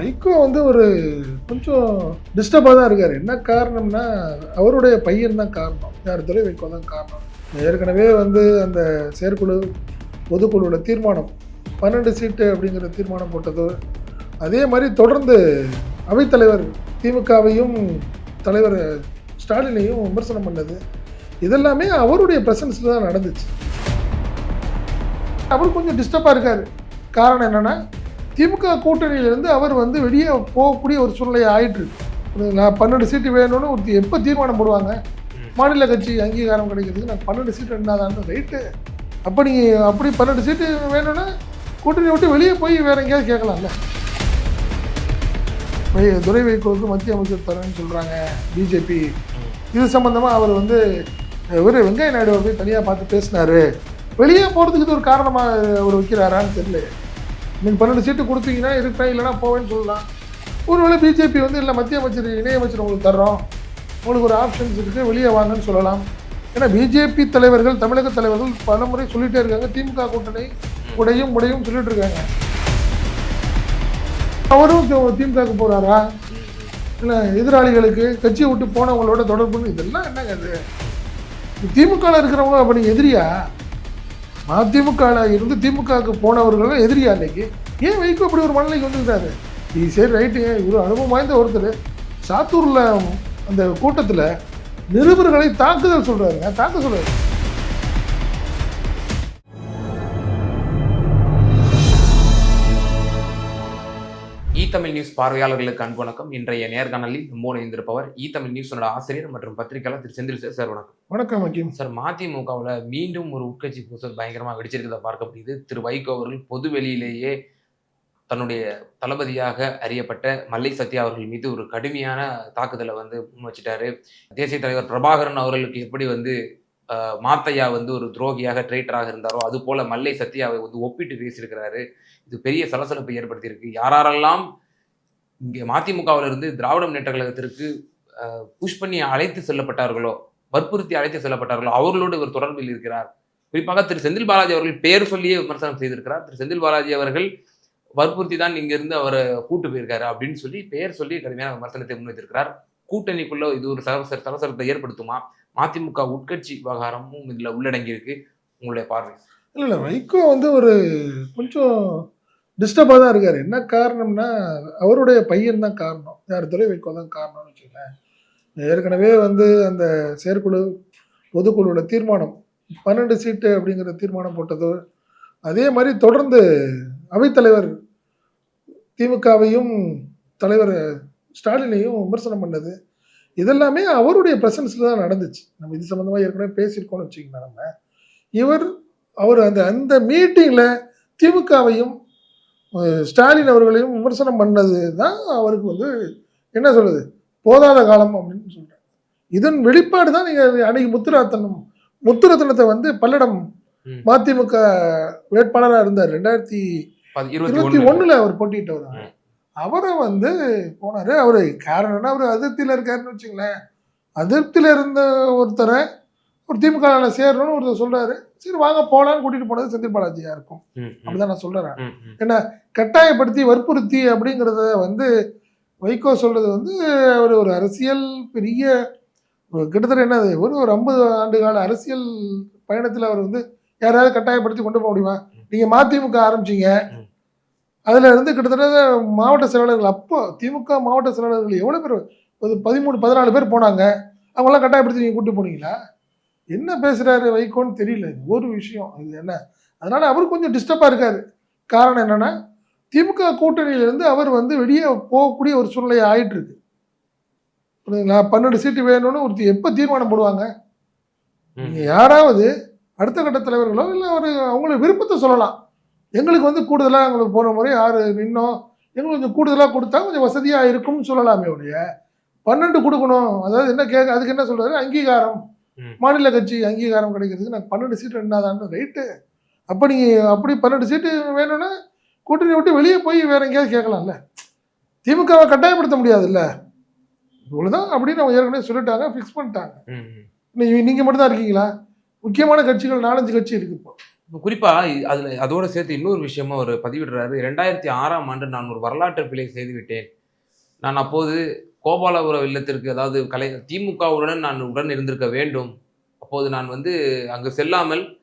வைகோ வந்து ஒரு கொஞ்சம் டிஸ்டர்பாக தான் இருக்கார். என்ன காரணம்னா அவருடைய பையன் தான் காரணம். யார் துறை வைகோ தான் காரணம். ஏற்கனவே வந்து அந்த செயற்குழு பொதுக்குழுவோட தீர்மானம் பன்னெண்டு சீட்டு அப்படிங்கிற தீர்மானம் போட்டதோ. அதே மாதிரி தொடர்ந்து அவைத்தலைவர் திமுகவையும் தலைவர் ஸ்டாலினையும் விமர்சனம் பண்ணது. இதெல்லாமே அவருடைய பிரசன்ஸில் தான் நடந்துச்சு. அவர் கொஞ்சம் டிஸ்டர்பாக இருக்கார். காரணம் என்னென்னா திமுக கூட்டணியிலேருந்து அவர் வந்து வெளியே போகக்கூடிய ஒரு சூழ்நிலை ஆயிட்டு இருக்கு. நான் பன்னெண்டு சீட்டு வேணும்னு ஒரு எப்போ தீர்மானம் போடுவாங்க? மாநில கட்சி அங்கீகாரம் கிடைக்கிறதுக்கு நான் பன்னெண்டு சீட்டு இருந்தாதான் ரைட்டு அப்போ நீங்கள் அப்படி பன்னெண்டு சீட்டு வேணும்னா கூட்டணி விட்டு வெளியே போய் வேற எங்கேயாவது கேட்கலாம்ல. துரை வைகோவுக்கு மத்திய அமைச்சர் தரேன்னு சொல்கிறாங்க பிஜேபி. இது சம்மந்தமாக அவர் வந்து இவர் வெங்கைய நாயுடுவை போய் தனியாக பார்த்து பேசினாரு. வெளியே போகிறதுக்கு இது ஒரு காரணமாக அவர் வைக்கிறாரான்னு தெரியல. நீங்கள் பன்னெண்டு சீட்டு கொடுத்தீங்கன்னா இருப்பேன் இல்லைன்னா போவேன்னு சொல்லலாம். ஒருவேளை பிஜேபி வந்து இல்லை மத்திய அமைச்சர் இணையமைச்சர் உங்களுக்கு தர்றோம். உங்களுக்கு ஒரு ஆப்ஷன்ஸ் இருக்குது வெளியே வாங்கன்னு சொல்லலாம். ஏன்னா பிஜேபி தலைவர்கள் தமிழக தலைவர்கள் பல முறை சொல்லிகிட்டே இருக்காங்க. திமுக கூட்டணி உடையும் உடையும் சொல்லிட்டு இருக்காங்க. அவரும் திமுகவுக்கு போகிறாரா இல்லை எதிராளிகளுக்கு கட்சியை விட்டு போனவங்களோட தொடர்புன்னு இதெல்லாம் என்னங்க அது திமுகவில் இருக்கிறவங்க அப்போ நீங்கள் எதிரியா? மதிமுகவில் இருந்து திமுகவுக்கு போனவர்கள் எதிரியா அன்னைக்கு ஏன் வைகோ அப்படி ஒரு மனநிலைக்கு வந்துருக்காரு? இது சரி ரைட்டு இவர் அனுபவம் வாய்ந்த ஒருத்தர். சாத்தூரில் அந்த கூட்டத்தில் நிருபர்களை தாக்குதல் சொல்கிறாருங்க தாக்க சொல்கிறாரு தமிழ் நியூஸ் பார்வையாளர்களுக்கு அன்பு வணக்கம். இன்றைய நேர்காணலில் நம்மோடு இணைந்திருப்பவர் இ தமிழ் நியூஸோட ஆசிரியர் மற்றும் பத்திரிகையாளர் திரு செந்தில் சார். வணக்கம். வணக்கம் அக்கிம் சார் மதிமுகவில் மீண்டும் ஒரு உட்கட்சி பூசல் பயங்கரமாக வெடிச்சிருக்கிறத பார்க்க முடியுது. திரு வைகோ அவர்கள் பொது வெளியிலேயே தன்னுடைய தளபதியாக அறியப்பட்ட மல்லை சத்யா அவர்கள் மீது ஒரு கடுமையான தாக்குதலை வந்து முன் வச்சிட்டாரு. தேசிய தலைவர் பிரபாகரன் அவர்களுக்கு எப்படி வந்து மாத்தையா வந்து ஒரு துரோகியாக ட்ரேட்டராக இருந்தாரோ அது போல மல்லை சத்யாவை வந்து ஒப்பிட்டு பேசியிருக்கிறாரு. இது பெரிய சலசலப்பை ஏற்படுத்தியிருக்கு. யாரெல்லாம் இங்கே மதிமுகவில் இருந்து திராவிட முன்னேற்ற கழகத்திற்கு புஷ் பண்ணி அழைத்து செல்லப்பட்டார்களோ வற்புறுத்தி அழைத்து செல்லப்பட்டார்களோ அவர்களோடு இவர் தொடர்பில் இருக்கிறார். குறிப்பாக திரு செந்தில் பாலாஜி அவர்கள் பெயர் சொல்லியே விமர்சனம் செய்திருக்கிறார். திரு செந்தில் பாலாஜி அவர்கள் வற்புறுத்தி தான் இங்கிருந்து அவரை கூட்டு போயிருக்காரு அப்படின்னு சொல்லி பெயர் சொல்லி கடுமையான விமர்சனத்தை முன்வைத்திருக்கிறார். கூட்டணிக்குள்ள இது ஒரு சலசலத்தை ஏற்படுத்துமா? அதிமுக உட்கட்சி விவகாரமும் இதில் உள்ளடங்கியிருக்கு. உங்களுடைய பார்வை. இல்லை இல்லை வைகோ வந்து ஒரு கொஞ்சம் டிஸ்டர்பாக தான் இருக்கார். என்ன காரணம்னா அவருடைய பையன் தான் காரணம். யார் துறை வைகோ தான் காரணம்னு வச்சுக்கோங்களேன். ஏற்கனவே வந்து அந்த செயற்குழு பொதுக்குழுவோட தீர்மானம் பன்னெண்டு சீட்டு அப்படிங்கிற தீர்மானம் போட்டதோ அதே மாதிரி தொடர்ந்து அவைத்தலைவர் திமுகவையும் தலைவர் ஸ்டாலினையும் விமர்சனம் பண்ணது. இதெல்லாமே அவருடைய பிரசன்ஸில் தான் நடந்துச்சு. நம்ம இது சம்மந்தமாக ஏற்கனவே பேசியிருக்கோம்னு வச்சுக்கோங்களேன் நம்ம. இவர் அவர் அந்த அந்த மீட்டிங்கில் திமுகவையும் ஸ்டாலின் அவர்களையும் விமர்சனம் பண்ணது தான் அவருக்கு வந்து என்ன சொல்றது? போதாத காலம் அப்படின்னு சொல்கிறேன் இதன் வெளிப்பாடு தான் நீங்கள் அன்னைக்கு முத்துரத்தனம் முத்துரத்தனத்தை வந்து பல்லடம். மதிமுக வேட்பாளராக இருந்தார். ரெண்டாயிரத்தி பதி- இருபத்தி ஒண்ணுல. அவர் போட்டிட்டவர் ம். அவரை வந்து போனாரு. அவரு காரணம் என்ன? அவர் அதிருப்தியில இருக்காருன்னு வச்சுங்களேன். அதிருப்தியில இருந்த ஒருத்தரை ஒரு திமுக சேரணும்னு ஒருத்தர் சொல்றாரு. சரி வாங்க போலான்னு கூட்டிட்டு போனது செந்தில் பாலாஜியா இருக்கும். அப்படிதான் நான் சொல்றேன். ம், ம். கட்டாயப்படுத்தி வற்புறுத்தி அப்படிங்கிறத வந்து வைகோ சொல்றது வந்து அவர் ஒரு அரசியல் பெரிய கிட்டத்தட்ட என்னது? ஒரு ஒரு ஐம்பது ஆண்டு கால அரசியல் பயணத்தில் அவர் வந்து யாராவது கட்டாயப்படுத்தி கொண்டு போக முடியுமா? நீங்க மதிமுக ஆரம்பிச்சீங்க. அதுல இருந்து கிட்டத்தட்ட மாவட்ட செயலாளர்கள் அப்போ திமுக மாவட்ட செயலாளர்கள் எவ்வளவு பேர்? ஒரு பதிமூணு பதினாலு பேர் போனாங்க. அவங்களாம் கட்டாயப்படுத்தி நீங்க கூட்டு போனீங்களா? என்ன பேசுறாரு வைகோன்னு தெரியல. இது ஒரு விஷயம். இது என்ன? அதனால அவர் கொஞ்சம் டிஸ்டர்பா இருக்காரு. காரணம் என்னன்னா திமுக கூட்டணியிலிருந்து அவர் வந்து வெளியே போகக்கூடிய ஒரு சூழ்நிலை ஆயிட்டு இருக்கு புரியுதுங்களா? பன்னெண்டு சீட்டு வேணும்னு ஒரு எப்போ தீர்மானம் போடுவாங்க? ம். நீங்க யாராவது அடுத்த கட்ட தலைவர்களோ இல்லை ஒரு அவங்களுக்கு விருப்பத்தை சொல்லலாம். எங்களுக்கு வந்து கூடுதலாக எங்களுக்கு போன முறை ஆறு நின்னோம். எங்களுக்கு கொஞ்சம் கூடுதலாக கொடுத்தா கொஞ்சம் வசதியாக இருக்கும்னு சொல்லலாமே ஒழிய. பன்னெண்டு கொடுக்கணும். அதாவது என்ன கேட்க அதுக்கு என்ன சொல்றாரு? அங்கீகாரம். மாநில கட்சி அங்கீகாரம் கிடைக்கிறதுக்கு நாங்கள் பன்னெண்டு சீட்டு என்னதான் ரைட்டு அப்போ நீங்கள் அப்படி பன்னெண்டு சீட்டு வேணும்னா கூட்டணி விட்டு வெளியே போய் வேற எங்கேயாவது கேட்கலாம்ல. திமுகவை கட்டாயப்படுத்த முடியாதுல்ல. இவ்வளவுதான் அப்படின்னு அவங்க ஏற்கனவே சொல்லிட்டாங்க ஃபிக்ஸ் பண்ணிட்டாங்க. ம், ம். நீ- நீங்க மட்டும் தான் இருக்கீங்களா? முக்கியமான கட்சிகள் நாலஞ்சு கட்சி இருக்கு இப்போ. இப்போ குறிப்பாக அதில் அதோடு சேர்த்து இன்னொரு விஷயமா அவர் பதிவிடுறாரு. ரெண்டாயிரத்தி ஆறாம் ஆண்டு நான் ஒரு வரலாற்று பிழை செய்துவிட்டேன் நான் அப்போது கோபாலபுரம் இல்லத்திற்கு அதாவது கலை திமுகவுடன் நான் உடன் இருந்திருக்க வேண்டும். அப்போது நான் வந்து அங்கு செல்லாமல்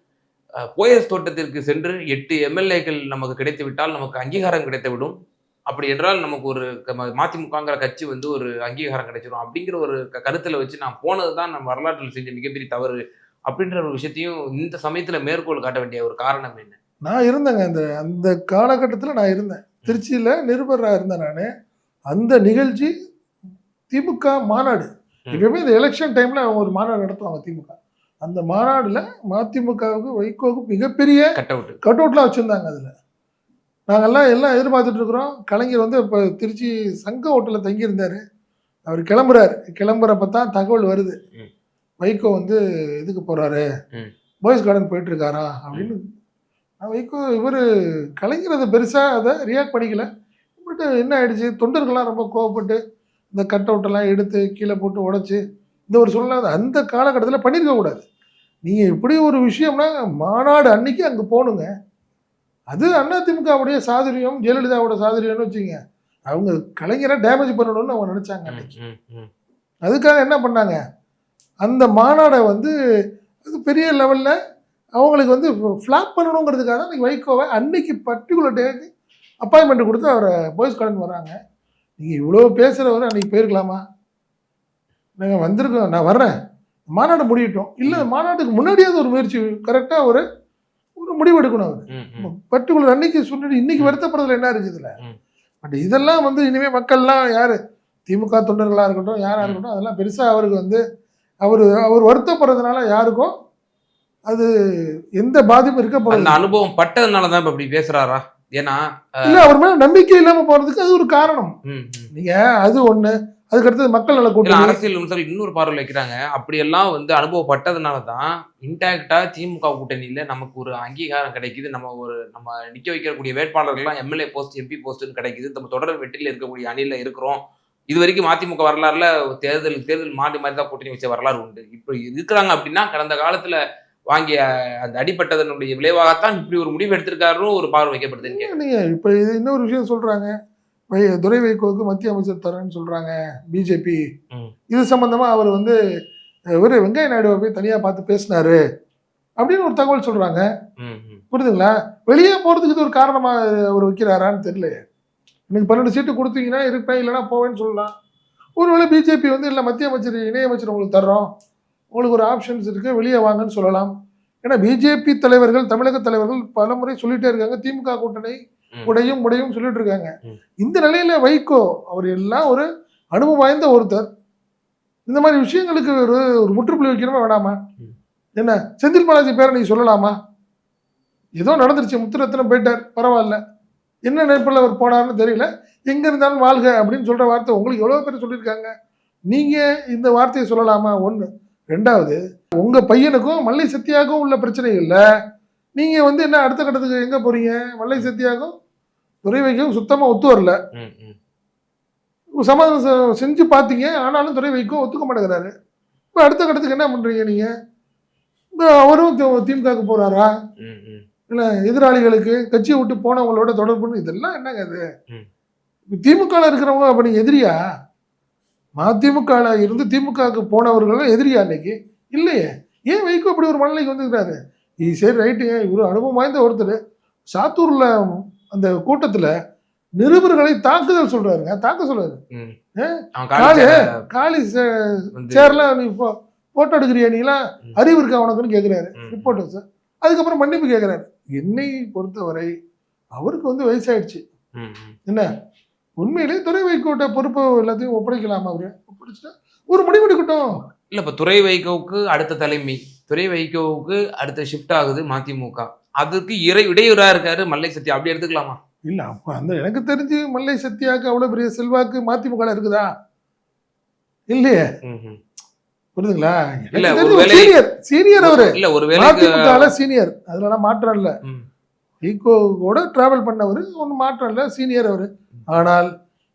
போயஸ் தோட்டத்திற்கு சென்று எட்டு எம்எல்ஏக்கள் நமக்கு கிடைத்து விட்டால் நமக்கு அங்கீகாரம் கிடைத்துவிடும். அப்படி என்றால் நமக்கு ஒரு க- மதிமுகங்கிற கட்சி வந்து ஒரு அங்கீகாரம் கிடைச்சிடும் அப்படிங்கிற ஒரு க- வச்சு நான் போனது தான் நம்ம வரலாற்றில் செஞ்ச மிகப்பெரிய தவறு. அப்படின்ற ஒரு விஷயத்தையும் இந்த சமயத்துல மேற்கோள் காட்ட வேண்டிய ஒரு காரணம் என்ன? நான் இருந்தேங்க. அந்த அந்த காலகட்டத்தில் நான் இருந்தேன். திருச்சியில் நிருபராக இருந்தேன் நான். அந்த நிகழ்ச்சி திமுக மாநாடு. எப்பயுமே இந்த எலெக்ஷன் டைமில் அவங்க ஒரு மாநாடு நடத்துவாங்க திமுக. அந்த மாநாடுல மதிமுகவுக்கு வைகோவுக்கு மிகப்பெரிய கட் அவுட் கட் அவுட்லாம் வச்சுருந்தாங்க அதில். நாங்கெல்லாம் எல்லாம் எதிர்பார்த்துட்டு இருக்கிறோம். கலைஞர் வந்து இப்போ திருச்சி சங்க ஹோட்டலில் தங்கியிருந்தார். அவர் கிளம்புறாரு. கிளம்புறப்ப தான் தகவல் வருது. வைகோ வந்து இதுக்கு போகிறாரு. பாய்ஸ் கார்டன் போயிட்டு இருக்காரா அப்படின்னு வைகோ இவர் கலைஞர் அதை பெருசாக அதை ரியாக்ட் பண்ணிக்கல. பட் என்ன ஆயிடுச்சு? தொண்டர்கள்லாம் ரொம்ப கோவப்பட்டு இந்த கட் அவுட்டெல்லாம் எடுத்து கீழே போட்டு உடைச்சு இந்த ஒரு சூழ்நிலை அந்த காலகட்டத்தில் பண்ணியிருக்க கூடாது. நீங்கள் இப்படி ஒரு விஷயம்னா மாநாடு அன்னைக்கு அங்கே போகணுங்க அது அதிமுகவுடைய சாதுரியம் ஜெயலலிதாவோட சாதுரியம்னு வச்சுங்க. அவங்க கலைஞரை டேமேஜ் பண்ணணும்னு அவங்க நினச்சாங்க அன்னைக்கு. அதுக்காக என்ன பண்ணாங்க? அந்த மாநாடை வந்து அது பெரிய லெவலில் அவங்களுக்கு வந்து ஃப்ளாப் பண்ணணுங்கிறதுக்காக தான் அன்றைக்கி வைகோவை அன்னைக்கு பர்டிகுலர் டேக்கு அப்பாயின்மெண்ட் கொடுத்து அவரை பாய்ஸ் கார்டன் வராங்க நீங்கள் இவ்வளோ பேசுகிறவர் அன்றைக்கி போயிருக்கலாமா? நாங்கள் வந்திருக்கோம் நான் வர்றேன். மாநாடு முடியட்டும். இல்லை மாநாட்டுக்கு முன்னாடியாவது ஒரு முயற்சி கரெக்டாக ஒரு ஒரு முடிவு எடுக்கணும் அவர். பர்டிகுலர் அன்னைக்கு சொல்லிட்டு இன்னைக்கு வருத்தப்படுறதுல என்ன இருக்குதுல்ல ம். பட் இதெல்லாம் வந்து இனிமே மக்கள்லாம் யார்? திமுக தொண்டர்களாக இருக்கட்டும் யாராக இருக்கட்டும் அதெல்லாம் பெருசாக அவருக்கு வந்து அவர் அவர் வருத்தப்படுறதுனால யாருக்கும் அது எந்த பாதிப்பும் இருக்க அந்த போறது அனுபவம் பட்டதுனால தான் இப்ப இப்படி பேசுறாரா? ஏன்னா இல்ல அவர் மேல நம்பிக்கை இல்லாம போறதுக்கு அது ஒரு காரணம். ம், ம். நீங்க அது ஒண்ணு அதுக்கு அடுத்தது மக்கள் நல கூட்டணி. அரசியல் விமர்சகர்கள் இன்னொரு பார்வை வைக்கிறாங்க. அப்படியெல்லாம் வந்து அனுபவப்பட்டதுனால தான் இன்டாக்டா திமுக கூட்டணியில நமக்கு ஒரு அங்கீகாரம் கிடைக்குது. நம்ம ஒரு நம்ம நிக்க வைக்கக்கூடிய வேட்பாளர்கள்லாம் எம்எல்ஏ போஸ்ட் எம்பி போஸ்ட்னு கிடைக்குது. நம்ம தொடர் வெற்றியில் இருக்கக்கூடிய அணியில இருக்கிறோம். இது வரைக்கும் அதிமுக வரலாறுல தேர்தல் தேர்தல் மாறி மாறி தான் கூட்டணி வச்ச வரலாறு உண்டு இப்போ இருக்கிறாங்க அப்படின்னா கடந்த காலத்துல வாங்கிய அந்த அடிப்பட்டதனுடைய விளைவாகத்தான் இப்படி ஒரு முடிவு எடுத்திருக்காருன்னு ஒரு பார்வை. நீங்க இப்ப இது இன்னொரு விஷயம் சொல்றாங்க துரை வைகோவுக்கு மத்திய அமைச்சர் தரேன்னு சொல்றாங்க பிஜேபி. இது சம்பந்தமா அவர் வந்து இவர் வெங்கைய நாயுடுவை போய் தனியா பார்த்து பேசினாரு அப்படின்னு ஒரு தகவல் சொல்றாங்க. புரியுதுங்களா வெளியே போறதுக்கு இது ஒரு காரணமா அவர் வைக்கிறாரான்னு தெரியல எனக்கு பன்னெண்டு சீட்டு கொடுத்தீங்கன்னா இருப்பேன் இல்லைன்னா போவேன்னு சொல்லலாம். ஒருவேளை பிஜேபி வந்து இல்லை மத்திய அமைச்சர் இணையமைச்சர் உங்களுக்கு தர்றோம். உங்களுக்கு ஒரு ஆப்ஷன்ஸ் இருக்கு வெளியே வாங்கன்னு சொல்லலாம். ஏன்னா பிஜேபி தலைவர்கள் தமிழக தலைவர்கள் பல முறை சொல்லிட்டே இருக்காங்க. திமுக கூட்டணி. உடையும் உடையும் சொல்லிட்டு இருக்காங்க. இந்த நிலையில வைகோ அவர் எல்லாம் ஒரு அனுபவம் வாய்ந்த ஒருத்தர். இந்த மாதிரி விஷயங்களுக்கு ஒரு ஒரு முற்றுப்புள்ளி வைக்கணுமா வேணாமா. என்ன செந்தில் பாலாஜி பேரை நீ சொல்லலாமா? ஏதோ நடந்துருச்சு முத்துரத்னம் போயிட்டார் பரவாயில்ல. என்ன நினைப்பில் அவர் போனார்னு தெரியல. எங்க இருந்தாலும் வாழ்க அப்படின்னு சொல்ற வார்த்தை உங்களுக்கு எவ்வளவு பேர் சொல்லியிருக்காங்க? நீங்க இந்த வார்த்தையை சொல்லலாமா? ஒண்ணு. ரெண்டாவது உங்க பையனுக்கும் மல்லை சத்தியாகும் உள்ள பிரச்சனை இல்லை. நீங்க வந்து என்ன அடுத்த கட்டத்துக்கு எங்க போறீங்க? மல்லை சத்தியாகும் துறை வைக்கவும் சுத்தமா ஒத்து வரல. சமாதானம் செஞ்சு பார்த்தீங்க ஆனாலும் துறை வைக்கும் ஒத்துக்க மாட்டேங்கிறாரு. இப்போ அடுத்த கட்டத்துக்கு என்ன பண்றீங்க நீங்க? இப்ப அவரும் திமுகவுக்கு ம். இல்ல எதிராளிகளுக்கு கட்சியை விட்டு போனவங்களோட தொடர்புன்னு இதெல்லாம் என்னங்க இது? ம். திமுக இருக்கிறவங்க அப்ப நீங்க எதிரியா? மதிமுக இருந்து திமுகவுக்கு போனவர்கள் எதிரியா அன்னைக்கு இல்லையே. ஏன் வைகோ அப்படி ஒரு மனநிலைக்கு வந்துக்கிறாரு இ சரி ரைட்டுங்க இவரு அனுபவம் வாய்ந்த ஒருத்தர். சாத்தூர்ல அந்த கூட்டத்துல நிருபர்களை தாக்குதல் சொல்றாருங்க. தாக்க சொல்றாரு. காலு காலி சேர்லாம் நீ போட்டோ எடுக்கிறியா நீலாம். அறிவு இருக்கா உனக்குன்னு கேட்குறாரு ம். ரிப்போர்ட்டர்ஸ் அதுக்கப்புறம் மன்னிப்பு கேட்குறாரு என்னை பொறுத்தவரை அவருக்கு வந்து வயசாயிடுச்சு. என்ன? உண்மையிலே துறை வைக்கோட்ட பொறுப்பு எல்லாத்தையும் ஒப்படைக்கலாமா அவரு? ஒப்படைச்சிட்டா ஒரு முடிவு எடுக்கட்டும். இல்ல இப்ப துறை வைகோவுக்கு அடுத்த தலைமை துறை வைகோவுக்கு அடுத்த ஷிஃப்ட் ஆகுது மதிமுக. அதுக்கு இறை இடையூறா இருக்காரு மல்லை சத்யா அப்படி எடுத்துக்கலாமா? இல்ல அப்ப அந்த எனக்கு தெரிஞ்சு மல்லை சத்யாவுக்கு அவ்வளவு பெரிய செல்வாக்கு மதிமுக இருக்குதா? இல்லையே. புரியுதுங்களா? இல்ல, சீனியர் சீனியர் அவரு. இல்ல ஒரு மதிமுக சீனியர் அதுல மாற்றம் இல்ல. ம். ஈகோவோட டிராவல் பண்ணவர் ஒன்றும் மாற்றம் இல்லை சீனியர் அவர். ஆனால்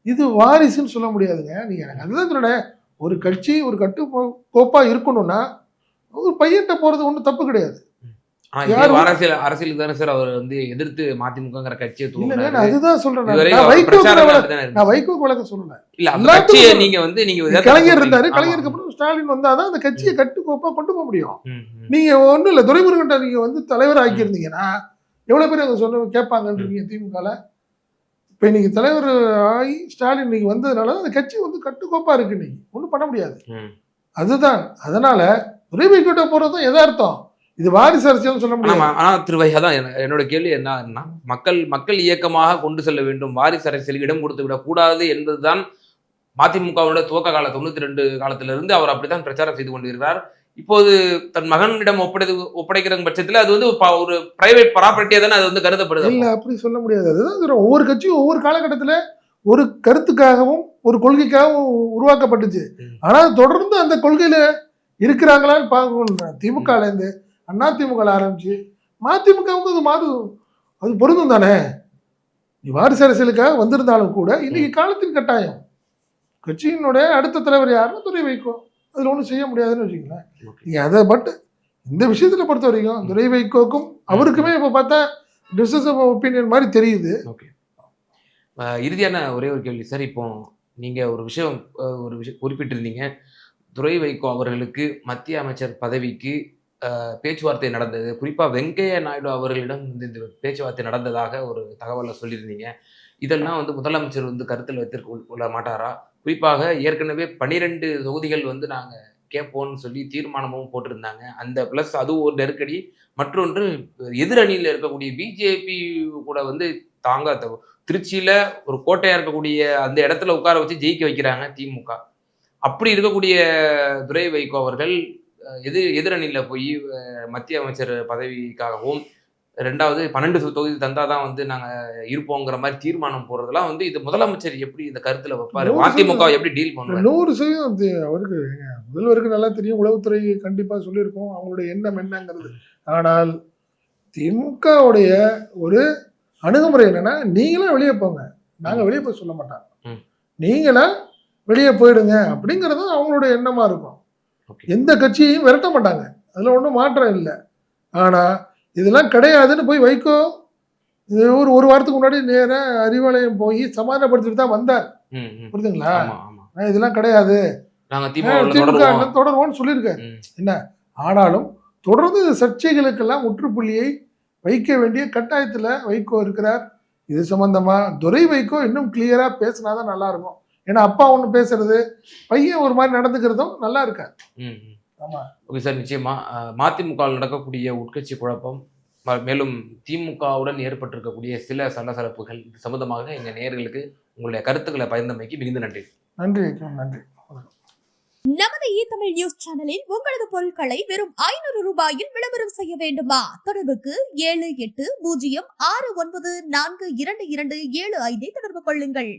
இது வாரிசுன்னு சொல்ல முடியாதுங்க. நீங்கள் எனக்கு அதுதான் சொல்றேன். ஒரு கட்சி ஒரு கட்டு கோப்பாக இருக்கணும்னா ஒரு பையன்கிட்ட போகிறது ஒன்றும் தப்பு கிடையாது. அரசியல் அரசியலுக்கு தானே சார் அவர் வந்து எதிர்த்து மதிமுகங்கிற கட்சியை நான் அதுதான் சொல்றேன் நான். வைகோ வழக்கு- சொல்லல இல்ல அந்த எல்லாத்துக்கும் கட்சியை சொல்றேன். நீங்க வந்து நீங்க கலைஞர். இருந்தாரு. கலைஞருக்கு அப்புறம் ஸ்டாலின் வந்தாதான் அந்த கட்சியை கட்டுக்கோப்பா கொண்டு போக முடியும். நீங்க ஒண்ணும் இல்ல துரைமுருகன்ட்ட நீங்க வந்து தலைவர் ஆக்கியிருந்தீங்கன்னா எவ்வளவு பேர் அவங்க சொன்ன கேட்பாங்கன்றீங்க திமுகல. இப்ப இன்னைக்கு தலைவர் ஆகி ஸ்டாலின் இன்னைக்கு வந்ததுனால அந்த கட்சி வந்து கட்டுக்கோப்பா இருக்கு இன்னைக்கு. ஒண்ணும் பண்ண முடியாது. அதுதான். அதனால துரை வைக்கிட்ட போறதும் எதார்த்தம் இது வாரிசு அரசியல் சொல்ல ஆமா முடியாது ஆனா திருவையா தான் என்ன- என்னோட கேள்வி என்னன்னா மக்கள் மக்கள் இயக்கமாக கொண்டு செல்ல வேண்டும். வாரிசு அரசியலுக்கு இடம் கொடுத்து விடக் கூடாது என்பதுதான் மதிமுகவோட துவக்க கால தொண்ணூத்தி ரெண்டு காலத்துல இருந்து அவர் அப்படித்தான் பிரச்சாரம் செய்து கொண்டிருக்கிறார். இப்போது தன் மகனிடம் ஒப்படைது ஒப்படைக்கிற பட்சத்துல அது வந்து ஒரு பிரைவேட் ப்ராப்பர்ட்டியா தானே அது வந்து கருதப்படுது. இல்ல அப்படி சொல்ல முடியாது. அதுதான். ஒவ்வொரு கட்சியும் ஒவ்வொரு காலகட்டத்துல ஒரு கருத்துக்காகவும் ஒரு கொள்கைக்காகவும் உருவாக்கப்பட்டுச்சு. ம். ஆனா தொடர்ந்து அந்த கொள்கையில இருக்கிறாங்களான்னு பார்க்கணும். திமுகல அண்ணா திமுக ஆரம்பிச்சு மதிமுகவுக்கு அது மாறு அது பொருந்தும் தானே? நீ வாரிசு அரசியலுக்காக வந்திருந்தாலும் கூட இன்னைக்கு காலத்தின் கட்டாயம். கட்சியினுடைய அடுத்த தலைவர் யாருன்னு துறை வைக்கும். அதுல ஒன்றும் செய்ய முடியாதுன்னு வச்சுங்களேன் Okay. நீங்க அதை பட் இந்த விஷயத்துல பொறுத்த வரைக்கும் துரை வைகோக்கும் அவருக்குமே இப்ப பார்த்தா டிஸ்டன்ஸ் ஆஃப் ஒப்பீனியன் மாதிரி தெரியுது. ஓகே. இறுதியான ஒரே ஒரு கேள்வி. சார் இப்போ நீங்க ஒரு விஷயம் ஒரு விஷயம் குறிப்பிட்டிருந்தீங்க. துரை வைகோ அவர்களுக்கு மத்திய அமைச்சர் பதவிக்கு பேச்சுவார்த்தை நடந்தது. குறிப்பாக வெங்கைய நாயுடு அவர்களிடம் வந்து இந்த பேச்சுவார்த்தை நடந்ததாக ஒரு தகவலை சொல்லியிருந்தீங்க. இதெல்லாம் வந்து முதலமைச்சர் வந்து கருத்தில் வைத்திருக்க கொள்ள மாட்டாரா? குறிப்பாக ஏற்கனவே பன்னிரெண்டு தொகுதிகள் வந்து நாங்கள் கேட்போம்னு சொல்லி தீர்மானமும் போட்டிருந்தாங்க. அந்த ப்ளஸ் அது ஒரு நெருக்கடி. மற்றொன்று எதிரணியில் இருக்கக்கூடிய பிஜேபி கூட வந்து தாங்க திருச்சியில் ஒரு கோட்டையாக இருக்கக்கூடிய அந்த இடத்துல உட்கார வச்சு ஜெயிக்க வைக்கிறாங்க திமுக அப்படி இருக்கக்கூடிய துரை வைகோ அவர்கள் எதிர் எதிரணியில போய் மத்திய அமைச்சர் பதவிக்காகவும் ரெண்டாவது பன்னெண்டு தொகுதி தந்தாதான் வந்து நாங்க இருப்போங்கிற மாதிரி தீர்மானம் போடுறதெல்லாம் வந்து இது முதலமைச்சர் எப்படி இந்த கருத்துல வைப்பாரு? நூறு மதிமுக எப்படி டீல் பண்ணுவாரு? நூறு சதவீதம் அது அவருக்கு முதல்வருக்கு நல்லா தெரியும். உளவுத்துறை கண்டிப்பா சொல்லியிருக்கோம். அவங்களுடைய எண்ணம் என்னங்கிறது. ஆனால் திமுகவுடைய ஒரு அணுகுமுறை என்னன்னா நீங்களும் வெளியே போங்க. நாங்க வெளியே போய் சொல்ல மாட்டாங்க ம். நீங்களா வெளியே போயிடுங்க. அப்படிங்கிறது அவங்களுடைய எண்ணமா இருக்கும். எந்த கட்சியையும் விரட்ட மாட்டாங்க. அதுல ஒன்றும் மாற்றம் இல்லை. ஆனா இதெல்லாம் கிடையாதுன்னு போய் வைகோ இது ஒரு ஒரு வாரத்துக்கு முன்னாடி நேரா அறிவாலயம் போய் சமாதானப்படுத்திட்டு தான் வந்தார். புரியுதுங்களா இதெல்லாம் கிடையாது. திமுக திமுக தொடருவோம். தொடர்வோம்னு சொல்லியிருக்காரு. என்ன? ஆனாலும் தொடர்ந்து இந்த சர்ச்சைகளுக்கெல்லாம் முற்றுப்புள்ளியை வைக்க வேண்டிய கட்டாயத்துல வைகோ இருக்கிறார். இது சம்பந்தமா துரை வைகோ இன்னும் கிளியரா பேசினாதான் நல்லா இருக்கும். ஏன்னா அப்பா ஒண்ணு பேசுறது பையன் ஒரு மாதிரி நடந்துக்கிறதும் நல்லா இருக்காது ம், ம். ஆமா. ஓகே சார் நிச்சயமா. மதிமுகவில் நடக்கக்கூடிய உட்கட்சி குழப்பம் மேலும் திமுகவுடன் ஏற்பட்டிருக்கக்கூடிய சில சலசலப்புகள் இது சம்பந்தமாக எங்க நேயர்களுக்கு உங்களுடைய கருத்துக்களை பகிர்ந்தமைக்கு மிகுந்த நன்றி. நன்றி நன்றி. நமது இ தமிழ் நியூஸ் சேனலில் உங்களது பொருட்களை வெறும் ஐநூறு ரூபாயில் விளம்பரம் செய்ய வேண்டுமா? தொடர்புக்கு ஏழு எட்டு பூஜ்ஜியம் ஆறு ஒன்பது நான்கு இரண்டு இரண்டு ஏழு ஐந்தை தொடர்பு கொள்ளுங்கள்.